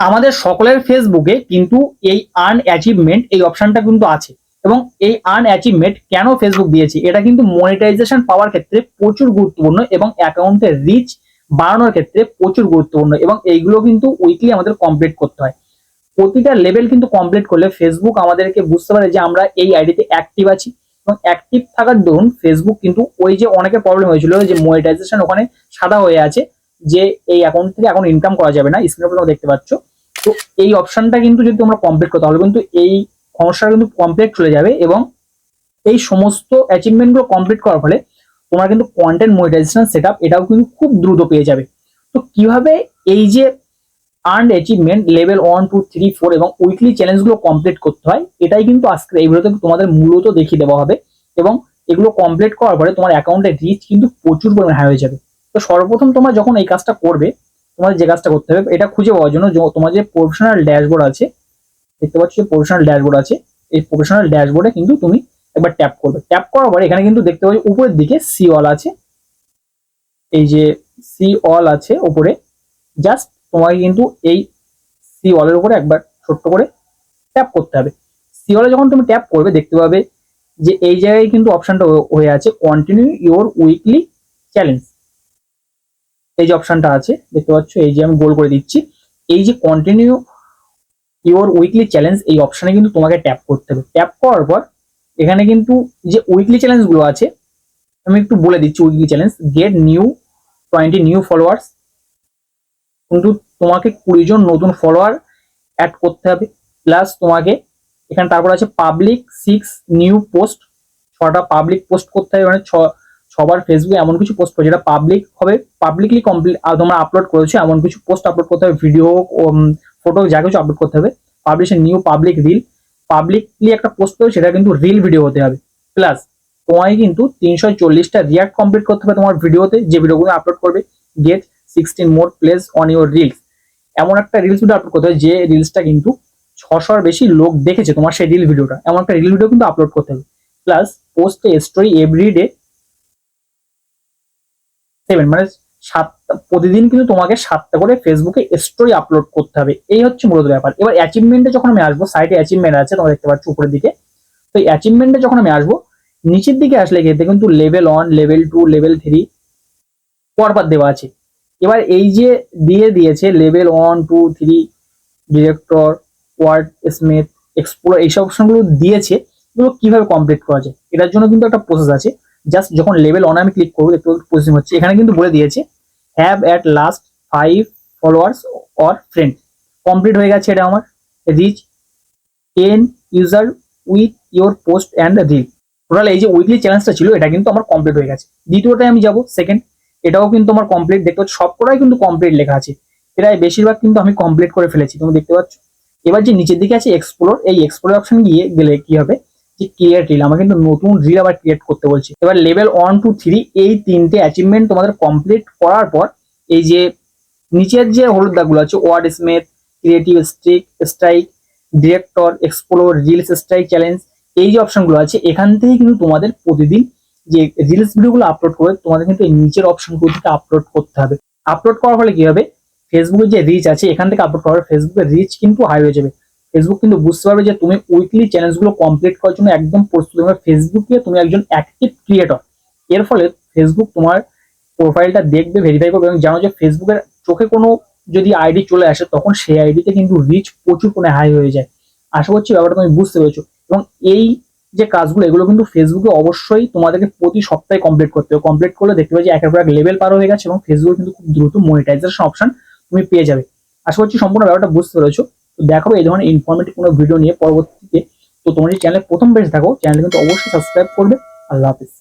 আমাদের সকলের ফেসবুকে কিন্তু এই আর্ন অ্যাচিভমেন্ট এই অপশনটা কিন্তু আছে। এবং এই আর্ন অ্যাচিভমেন্ট কেন ফেসবুক দিয়েছে? এটা কিন্তু মনিটাইজেশন পাওয়ার ক্ষেত্রে প্রচুর গুরুত্বপূর্ণ এবং অ্যাকাউন্টের রিচ বাড়ানোর ক্ষেত্রে প্রচুর গুরুত্বপূর্ণ এবং এইগুলো কিন্তু উইকলি আমাদের কমপ্লিট করতে হয়। প্রতিটা লেভেল কিন্তু কমপ্লিট করলে ফেসবুক আমাদেরকে বুঝতে পারে যে আমরা এই আইডিতে অ্যাক্টিভ আছি। এবং অ্যাক্টিভ থাকার দরুন ফেসবুক কিন্তু ওই যে অনেকের প্রবলেম হয়েছিল যে মনিটাইজেশন ওখানে সাদা হয়ে আছে। যে এই অ্যাকাউন্ট থেকে এখন ইনকাম করা যাবে না স্ক্রিনের উপর তোমরা দেখতে পাচ্ছ। তো এই অপশনটা কিন্তু যদি তোমরা কমপ্লিট করো, তাহলে কিন্তু এই সমস্যাটা কিন্তু কমপ্লিট চলে যাবে এবং এই সমস্ত অ্যাচিভমেন্টগুলো কমপ্লিট করার ফলে তোমরা কিন্তু কন্টেন্ট মনিটাইজেশন সেট এটাও কিন্তু খুব দ্রুত পেয়ে যাবে। তো কীভাবে এই যে earn achievement level one two three four এবং উইকলি চ্যালেঞ্জগুলো কমপ্লিট করতে হয়, এটাই কিন্তু আজকে এই ভিডিওতে তোমাদের মূলত দেখিয়ে দেওয়া হবে এবং এগুলো কমপ্লিট করার পরে তোমার অ্যাকাউন্টের রিচ কিন্তু প্রচুর পরিমাণে হাই হয়ে যাবে। তো সর্বপ্রথম তোমরা যখন এই কাজটা করবে তোমাদের যে কাজটা করতে হবে, এটা খুঁজে পাওয়ার জন্য তোমার যে প্রফেশনাল ড্যাশবোর্ড আছে, দেখতে পাচ্ছ যে প্রফেশনাল ড্যাশবোর্ড আছে, এই প্রফেশনাল ড্যাশবোর্ডে কিন্তু তুমি একবার ট্যাপ করবে। ট্যাপ করার পরে এখানে কিন্তু দেখতে পাচ্ছ উপরের দিকে সি অল আছে। এই যে সি অল আছে উপরে জাস্ট তোমাকে কিন্তু এই সি অলের উপরে একবার ছোট্ট করে ট্যাপ করতে হবে। সি অলে যখন তুমি ট্যাপ করবে, দেখতে পাবে যে এই জায়গায় কিন্তু অপশনটা হয়ে আছে কন্টিনিউ ইওর উইকলি চ্যালেঞ্জ এই যে অপশনটা আছে, দেখতে পাচ্ছ, এই যে আমি গোল করে দিচ্ছি। এই যে কন্টিনিউ ইওর উইকলি চ্যালেঞ্জ এই অপশনে কিন্তু তোমাকে ট্যাপ করতে হবে। ট্যাপ করার পর, এখানে কিন্তু যে উইকলি চ্যালেঞ্জগুলো আছে, আমি একটু বলে দিচ্ছি weekly challenge get new twenty new followers কিন্তু তোমাকে কুড়ি জন নতুন ফলোয়ার অ্যাড করতে হবে। প্লাস তোমাকে এখানে তারপর আছে পাবলিক সিক্স নিউ পোস্ট ছটা পাবলিক পোস্ট করতে হবে মানে ছ সবার ফেসবুকে এমন কিছু পোস্ট যেটা পাবলিক হবে পাবলিকলি কমপ্লিট তোমরা আপলোড করেছ, এমন কিছু পোস্ট আপলোড করতে হবে ভিডিও ফটো যা কিছু আপলোড করতে হবে। Publish new public reel publicly একটা পোস্ট করবে সেটা কিন্তু রিল ভিডিও হতে হবে। প্লাস তোমায় কিন্তু তিনশো চল্লিশটা রিয়াক্ট কমপ্লিট করতে হবে তোমার ভিডিওতে যে ভিডিওগুলো আপলোড করবে। Get sixteen more plays on your reels এমন একটা রিলস ভিডিও আপলোড করতে হবে, যে রিলসটা কিন্তু ছশোর বেশি লোক দেখেছে তোমার সেই রিল ভিডিওটা এমন একটা রিল ভিডিও কিন্তু আপলোড করতে হবে। প্লাস পোস্টে স্টোরি এভরি ডে সেভেন মানে সাতটা প্রতিদিন কিন্তু তোমাকে সাতটা করে ফেসবুকে স্টোরি আপলোড করতে হবে। এই হচ্ছে মূলত ব্যাপার। এবার অ্যাচিভমেন্টে যখন আমি আসব সাইটে অ্যাচিভমেন্ট আছে, তোমরা দেখতে পাচ্ছ উপরের দিকে। তো এই অ্যাচিভমেন্টে যখন আমি আসব, নিচের দিকে আসলে খেতে কিন্তু level one level two level three পরপর দেওয়া আছে। এবার এই যে দিয়ে দিয়েছে level one two three director wordsmith explore এইসব অপশনগুলো দিয়েছে, এগুলো কীভাবে কমপ্লিট করা যায়? এটার জন্য কিন্তু একটা প্রসেস আছে। জাস্ট যখন লেভেল ওয়ান আমি ক্লিক করব, দেখতে প্রসেসিং হচ্ছে। এখানে কিন্তু বলে দিয়েছে have at last five followers or friend complete হয়ে গেছে এটা আমার। Reach ten user with your post and reel total এই যে উইকলি চ্যালেঞ্জটা ছিল, এটা কিন্তু আমার কমপ্লিট হয়ে গেছে। দ্বিতীয়টায় আমি যাব সেকেন্ড এটাও কিন্তু আমার কমপ্লিট দেখতে পাচ্ছ, সবকটাই কিন্তু কমপ্লিট লেখা আছে। প্রায় বেশিরভাগ কিন্তু আমি কমপ্লিট করে ফেলেছি, তুমি দেখতে পাচ্ছ। এবার যে নিচের দিকে আছে এক্সপ্লোর এই এক্সপ্লোর অপশন গিয়ে গেলে কি হবে? যে ক্রিয়েট রিল আমার কিন্তু নতুন রিল আবার ক্রিয়েট করতে বলছে। এবার লেভেল ওয়ান টু থ্রি এই তিনটে অ্যাচিভমেন্ট তোমাদের কমপ্লিট করার পর এই যে নিচের যে হলুদ দাগগুলো আছে wordsmith creative streak strike director explore reels strike challenge এই যে অপশনগুলো আছে, এখান থেকে কিন্তু তোমাদের প্রতিদিন যে রিলস ভিডিওগুলো আপলোড করে তোমাদের কিন্তু এই নিচের অপশনগুলো থেকে আপলোড করতে হবে। আপলোড করার ফলে কি হবে? ফেসবুকের যে রিচ আছে, এখান থেকে আপলোড করার ফেসবুকের রিচ কিন্তু হাই হয়ে যাবে। ফেসবুক কিন্তু বুঝতে পারবে যে তুমি উইকলি চ্যালেঞ্জগুলো কমপ্লিট করার জন্য একদম প্রস্তুত। হবে ফেসবুকে তুমি একজন অ্যাক্টিভ ক্রিয়েটর এর ফলে ফেসবুক তোমার প্রোফাইলটা দেখবে ভেরিফাই করবে এবং জানো যে ফেসবুকের চোখে কোনো যদি আইডি চলে আসে, তখন সেই আইডিতে কিন্তু রিচ প্রচুর কোনো হাই হয়ে যায়। আশা করছি ব্যাপারটা তুমি বুঝতে পেরেছ। এবং এই যে কাজগুলো, এগুলো কিন্তু ফেসবুকে অবশ্যই তোমাদেরকে প্রতি সপ্তাহে কমপ্লিট করতে হবে। কমপ্লিট করলে দেখতে পাবে যে একের পর এক লেভেল পার হয়ে গেছে এবং ফেসবুক কিন্তু খুব দ্রুত মনিটাইজেশন অপশন তুমি পেয়ে যাবে। আশা করছি সম্পূর্ণ ব্যাপারটা বুঝতে পেরেছ। দেখাবো এই ধরনের ইনফরমেটিভ কোনো ভিডিও নিয়ে পরবর্তীতে। তো তোমার এই চ্যানেলে প্রথম বেশ দেখো চ্যানেল কিন্তু অবশ্যই সাবস্ক্রাইব করবে। আল্লাহ হাফিজ।